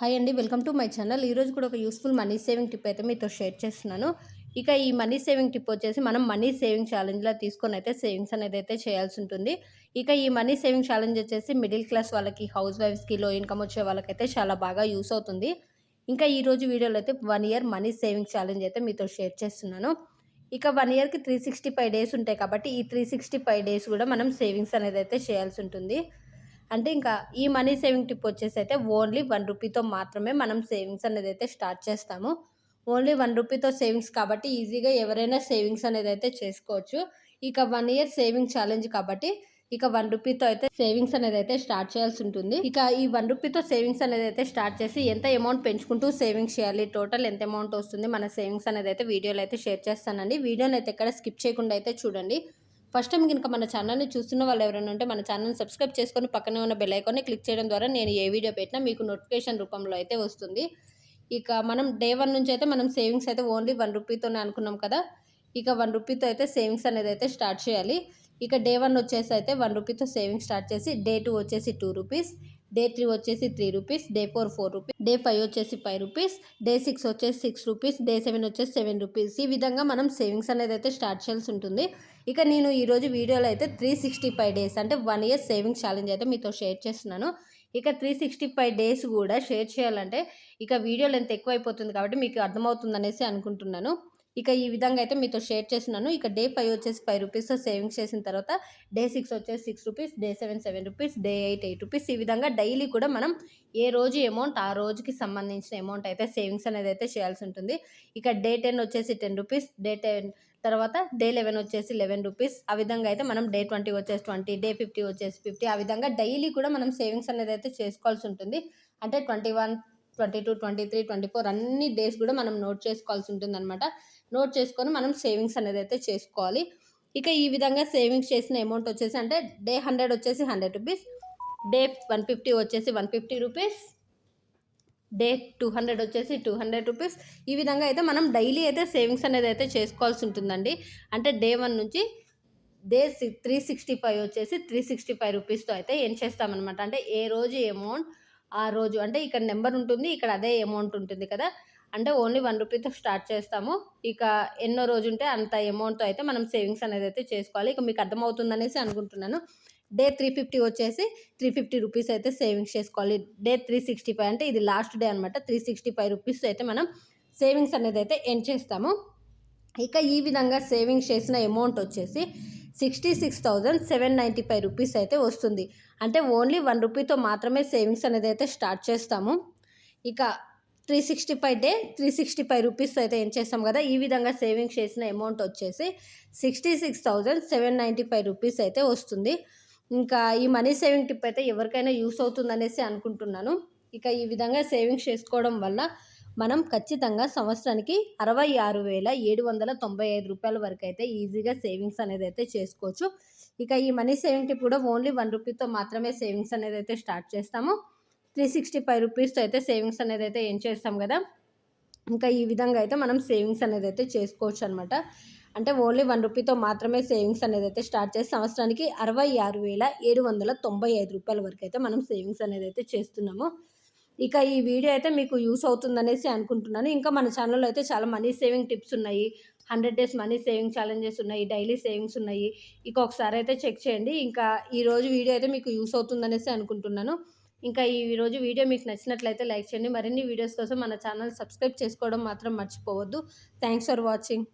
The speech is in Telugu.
హాయ్ అండి వెల్కమ్ టు మై ఛానల్. ఈరోజు కూడా ఒక యూస్ఫుల్ మనీ సేవింగ్ టిప్ అయితే మీతో షేర్ చేస్తున్నాను. ఇక ఈ మనీ సేవింగ్ టిప్ వచ్చేసి మనం మనీ సేవింగ్ ఛాలెంజ్లో తీసుకొని అయితే సేవింగ్స్ అనేది అయితే చేయాల్సి ఉంటుంది. ఇక ఈ మనీ సేవింగ్ ఛాలెంజ్ వచ్చేసి మిడిల్ క్లాస్ వాళ్ళకి హౌస్ వైఫ్స్కి లో ఇన్కమ్ వచ్చే వాళ్ళకైతే చాలా బాగా యూస్ అవుతుంది. ఇంకా ఈరోజు వీడియోలో అయితే one year money saving challenge అయితే మీతో షేర్ చేస్తున్నాను. ఇక వన్ ఇయర్కి త్రీ సిక్స్టీ ఫైవ్ డేస్ ఉంటాయి కాబట్టి ఈ త్రీ సిక్స్టీ ఫైవ్ డేస్ కూడా మనం సేవింగ్స్ అనేది అయితే చేయాల్సి ఉంటుంది. అంటే ఇంకా ఈ మనీ సేవింగ్ టిప్ వచ్చేసి అయితే ఓన్లీ వన్ రూపీతో మాత్రమే మనం సేవింగ్స్ అనేది అయితే స్టార్ట్ చేస్తాము. ఓన్లీ వన్ రూపీతో సేవింగ్స్ కాబట్టి ఈజీగా ఎవరైనా సేవింగ్స్ అనేది అయితే చేసుకోవచ్చు. ఇక వన్ ఇయర్ సేవింగ్ ఛాలెంజ్ కాబట్టి ఇక వన్ రూపీతో అయితే సేవింగ్స్ అనేది అయితే స్టార్ట్ చేయాల్సి ఉంటుంది. ఇక ఈ వన్ రూపీతో సేవింగ్స్ అనేది అయితే స్టార్ట్ చేసి ఎంత అమౌంట్ పెంచుకుంటూ సేవింగ్స్ చేయాలి టోటల్ ఎంత అమౌంట్ వస్తుంది మన సేవింగ్స్ అనేది అయితే వీడియోలో అయితే షేర్ చేస్తానండి. వీడియోని అయితే ఎక్కడ స్కిప్ చేయకుండా అయితే చూడండి. ఫస్ట్ టైం కనుక మన ఛానల్ని చూస్తున్న వాళ్ళు ఎవరైనా ఉంటే మన ఛానల్ని సబ్స్క్రైబ్ చేసుకొని పక్కనే ఉన్న బెల్ ఐకాన్ని క్లిక్ చేయడం ద్వారా నేను ఏ వీడియో పెట్టినా మీకు నోటిఫికేషన్ రూపంలో అయితే వస్తుంది. ఇక మనం డే వన్ నుంచి అయితే మనం సేవింగ్స్ అయితే ఓన్లీ వన్ రూపీతోనే అనుకున్నాం కదా. ఇక వన్ రూపీతో అయితే సేవింగ్స్ అనేది అయితే స్టార్ట్ చేయాలి. ఇక డే వన్ వచ్చేసి అయితే వన్ రూపీతో సేవింగ్స్ స్టార్ట్ చేసి డే టూ వచ్చేసి టూ రూపీస్ డే త్రీ వచ్చేసి three rupees day four four rupees day five వచ్చేసి ఫైవ్ రూపీస్ డే సిక్స్ వచ్చేసి సిక్స్ రూపీస్ డే సెవెన్ వచ్చేసి సెవెన్ రూపీస్ ఈ విధంగా మనం సేవింగ్స్ అనేది అయితే స్టార్ట్ చేయాల్సి ఉంటుంది. ఇక నేను ఈరోజు వీడియోలో అయితే త్రీ సిక్స్టీ ఫైవ్ డేస్ అంటే వన్ ఇయర్ సేవింగ్స్ ఛాలెంజ్ అయితే మీతో షేర్ చేస్తున్నాను. ఇక త్రీ సిక్స్టీ ఫైవ్ డేస్ కూడా షేర్ చేయాలంటే ఇక వీడియో లెంత్ ఎక్కువ అయిపోతుంది కాబట్టి మీకు అర్థమవుతుంది అనేసి అనుకుంటున్నాను. ఇక ఈ విధంగా అయితే మీతో షేర్ చేస్తున్నాను. ఇక డే ఫైవ్ వచ్చేసి ఫైవ్ రూపీస్ సేవింగ్స్ చేసిన తర్వాత డే సిక్స్ వచ్చేసి six rupees day seven seven rupees day eight eight rupees ఈ విధంగా డైలీ కూడా మనం ఏ రోజు అమౌంట్ ఆ రోజుకి సంబంధించిన అమౌంట్ అయితే సేవింగ్స్ అనేది అయితే చేయాల్సి ఉంటుంది. ఇక డే టెన్ వచ్చేసి టెన్ రూపీస్ డే టెన్ తర్వాత డే లెవెన్ వచ్చేసి లెవెన్ రూపీస్. ఆ విధంగా అయితే మనం డే ట్వంటీ వచ్చేసి ట్వంటీ డే ఫిఫ్టీ వచ్చేసి ఫిఫ్టీ. ఆ విధంగా డైలీ కూడా మనం సేవింగ్స్ అనేది అయితే చేసుకోవాల్సి ఉంటుంది. అంటే twenty one twenty two twenty three twenty four అన్ని డేస్ కూడా మనం నోట్ చేసుకోవాల్సి ఉంటుంది అనమాట నోట్ చేసుకొని మనం సేవింగ్స్ అనేది అయితే చేసుకోవాలి. ఇక ఈ విధంగా సేవింగ్స్ చేసిన అమౌంట్ వచ్చేసి అంటే డే హండ్రెడ్ వచ్చేసి hundred rupees day one fifty వచ్చేసి one fifty rupees day two hundred వచ్చేసి టూ హండ్రెడ్ రూపీస్. ఈ విధంగా అయితే మనం డైలీ అయితే సేవింగ్స్ అనేది అయితే చేసుకోవాల్సి ఉంటుందండి. అంటే డే వన్ నుంచి డే త్రీ సిక్స్టీ ఫైవ్ వచ్చేసి త్రీ సిక్స్టీ ఫైవ్ రూపీస్తో అయితే ఏం చేస్తామన్నమాట. అంటే ఏ రోజు అమౌంట్ ఆ రోజు అంటే ఇక్కడ నెంబర్ ఉంటుంది ఇక్కడ అదే అమౌంట్ ఉంటుంది కదా. అంటే ఓన్లీ వన్ రూపీతో స్టార్ట్ చేస్తాము. ఇక ఎన్నో రోజు ఉంటే అంత అమౌంట్తో అయితే మనం సేవింగ్స్ అనేది అయితే చేసుకోవాలి. ఇక మీకు అర్థమవుతుందనేసి అనుకుంటున్నాను. డే త్రీ ఫిఫ్టీ వచ్చేసి త్రీ ఫిఫ్టీ రూపీస్ అయితే సేవింగ్స్ చేసుకోవాలి. డే త్రీ సిక్స్టీ ఫైవ్ అంటే ఇది లాస్ట్ డే అనమాట త్రీ సిక్స్టీ ఫైవ్ రూపీస్ అయితే మనం సేవింగ్స్ అనేది అయితే ఎండ్ చేస్తాము. ఇక ఈ విధంగా సేవింగ్స్ చేసిన అమౌంట్ వచ్చేసి sixty six thousand seven ninety five rupees అయితే వస్తుంది. అంటే ఓన్లీ వన్ రూపీతో మాత్రమే సేవింగ్స్ అనేది అయితే స్టార్ట్ చేస్తాము. ఇక three sixty five day three sixty five rupees అయితే ఏం చేస్తాం కదా. ఈ విధంగా సేవింగ్స్ చేసిన అమౌంట్ వచ్చేసి sixty six thousand seven ninety five rupees అయితే వస్తుంది. ఇంకా ఈ మనీ సేవింగ్ టిప్ అయితే ఎవరికైనా యూస్ అవుతుందనేసి అనుకుంటున్నాను. ఇక ఈ విధంగా సేవింగ్స్ చేసుకోవడం వల్ల మనం ఖచ్చితంగా సంవత్సరానికి అరవై ఆరు వేల ఏడు వందల తొంభై ఐదు రూపాయల వరకు అయితే ఈజీగా సేవింగ్స్ అనేది అయితే చేసుకోవచ్చు. ఇక ఈ మనీ సేవింగ్ టిప్ కూడా ఓన్లీ వన్ రూపీతో మాత్రమే సేవింగ్స్ అనేది అయితే స్టార్ట్ చేస్తాము. త్రీ సిక్స్టీ ఫైవ్ రూపీస్తో అయితే సేవింగ్స్ అనేది అయితే ఏం చేస్తాం కదా ఇంకా ఈ విధంగా అయితే మనం సేవింగ్స్ అనేది అయితే చేసుకోవచ్చు అనమాట అంటే ఓన్లీ వన్ రూపీతో మాత్రమే సేవింగ్స్ అనేది అయితే స్టార్ట్ చేసి సంవత్సరానికి అరవై ఆరు వేల ఏడు వందల తొంభై ఐదు రూపాయల వరకు అయితే మనం సేవింగ్స్ అనేది అయితే చేస్తున్నాము. ఇక ఈ వీడియో అయితే మీకు యూస్ అవుతుందనేసి అనుకుంటున్నాను. ఇంకా మన ఛానల్లో అయితే చాలా మనీ సేవింగ్ టిప్స్ ఉన్నాయి. Hundred days money saving challenges ఉన్నాయి. డైలీ సేవింగ్స్ ఉన్నాయి. ఇక ఒకసారి అయితే చెక్ చేయండి. ఇంకా ఈరోజు వీడియో అయితే మీకు యూస్ అవుతుందనేసి అనుకుంటున్నాను. ఇంకా ఈ రోజు వీడియో మీకు నచ్చినట్లయితే లైక్ చేయండి. మరిన్ని వీడియోస్ కోసం మన ఛానల్ సబ్స్క్రైబ్ చేసుకోవడం మాత్రం మర్చిపోవద్దు. Thanks for watching.